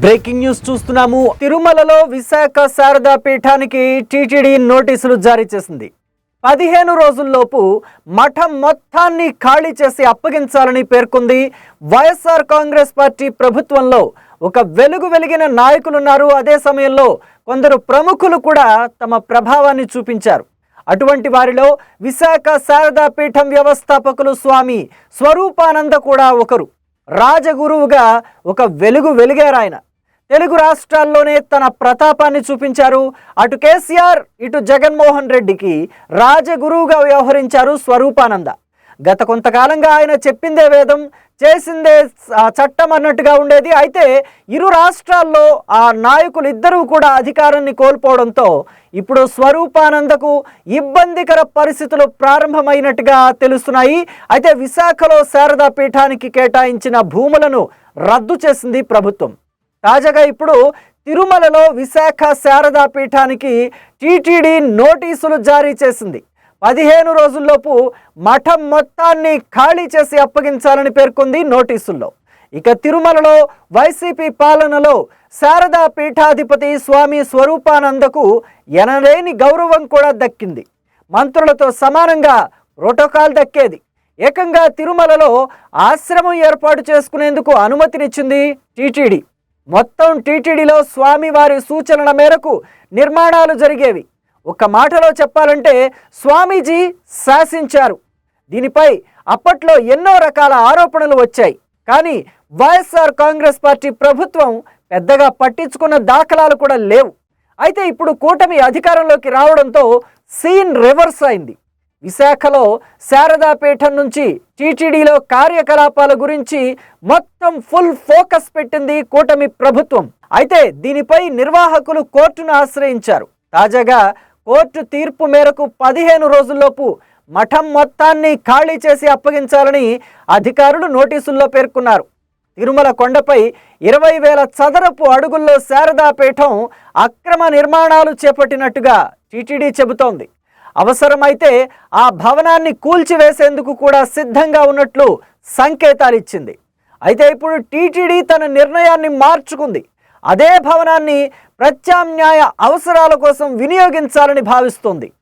Breaking news చూస్తున్నాము. తిరుమలలో విశాఖ శారదా పీఠానికి టీటీడీ నోటీసులు జారీ చేసింది. పదిహేను రోజుల్లోపు మఠం మొత్తాన్ని ఖాళీ చేసి అప్పగించాలని పేర్కొంది వైఎస్ఆర్ కాంగ్రెస్ పార్టీ ప్రభుత్వంలో. ఒక వెలుగు వెలిగిన నాయకులున్నారు. అదే సమయంలో కొందరు ప్రముఖులు కూడా తమ ప్రభావాన్ని చూపించారు. అటువంటి వారిలో విశాఖ శారదా పీఠం వ్యవస్థాపకులు స్వామి స్వరూపానంద కూడా ఒకరు. రాజగురువుగా ఒక వెలుగు వెలిగారు ఆయన. తెలుగు రాష్ట్రాల్లోనే తన ప్రతాపాన్ని చూపించారు. అటు కేసీఆర్ ఇటు జగన్మోహన్ రెడ్డికి రాజగురువుగా వ్యవహరించారు స్వరూపానంద. గత కొంతకాలంగా ఆయన చెప్పిందే వేదం చేసిందే చట్టం అన్నట్టుగా ఉండేది. అయితే ఇరు రాష్ట్రాల్లో ఆ నాయకులు ఇద్దరూ కూడా అధికారాన్ని కోల్పోవడంతో ఇప్పుడు స్వరూపానందకు ఇబ్బందికర పరిస్థితులు ప్రారంభమైనట్టుగా తెలుస్తున్నాయి. అయితే విశాఖలో శారదా పీఠానికి కేటాయించిన భూములను రద్దు చేసింది ప్రభుత్వం. తాజాగా ఇప్పుడు తిరుమలలో విశాఖ శారదా పీఠానికి టీటీడీ నోటీసులు జారీ చేసింది. పదిహేను రోజుల్లోపు మఠం మొత్తాన్ని ఖాళీ చేసి అప్పగించాలని పేర్కొంది నోటీసుల్లో. ఇక తిరుమలలో వైసీపీ పాలనలో శారదా పీఠాధిపతి స్వామి స్వరూపానందకు ఎనలేని గౌరవం కూడా దక్కింది. మంత్రులతో సమానంగా ప్రోటోకాల్ దక్కేది. ఏకంగా తిరుమలలో ఆశ్రమం ఏర్పాటు చేసుకునేందుకు అనుమతినిచ్చింది టీటీడీ. మొత్తం టీటీడీలో స్వామివారి సూచనల మేరకు నిర్మాణాలు జరిగేవి. ఒక మాటలో చెప్పాలంటే స్వామీజీ శాసించారు. దీనిపై అప్పట్లో ఎన్నో రకాల ఆరోపణలు వచ్చాయి. కానీ వైఎస్ఆర్ కాంగ్రెస్ పార్టీ ప్రభుత్వం పెద్దగా పట్టించుకున్న దాఖలాలు కూడా లేవు. అయితే ఇప్పుడు కూటమి అధికారంలోకి రావడంతో సీన్ రివర్స్ అయింది. విశాఖలో శారదాపీఠం నుంచి టీటీడీలో కార్యకలాపాల గురించి మొత్తం ఫుల్ ఫోకస్ పెట్టింది కూటమి ప్రభుత్వం. అయితే దీనిపై నిర్వాహకులు కోర్టును ఆశ్రయించారు. తాజాగా కోర్టు తీర్పు మేరకు పదిహేను రోజుల్లోపు మఠం మొత్తాన్ని ఖాళీ చేసి అప్పగించాలని అధికారులు నోటీసుల్లో పేర్కొన్నారు. తిరుమల కొండపై ఇరవై వేల చదరపు అడుగుల్లో శారదాపీఠం అక్రమ నిర్మాణాలు చేపట్టినట్టుగా టీటీడీ చెబుతోంది. అవసరమైతే ఆ భవనాన్ని కూల్చివేసేందుకు కూడా సిద్ధంగా ఉన్నట్లు సంకేతాలు ఇచ్చింది అయితే ఇప్పుడు టీటీడీ తన నిర్ణయాన్ని మార్చుకుంది. అదే భవనాన్ని ప్రత్యామ్నాయ అవసరాల కోసం వినియోగించాలని భావిస్తోంది.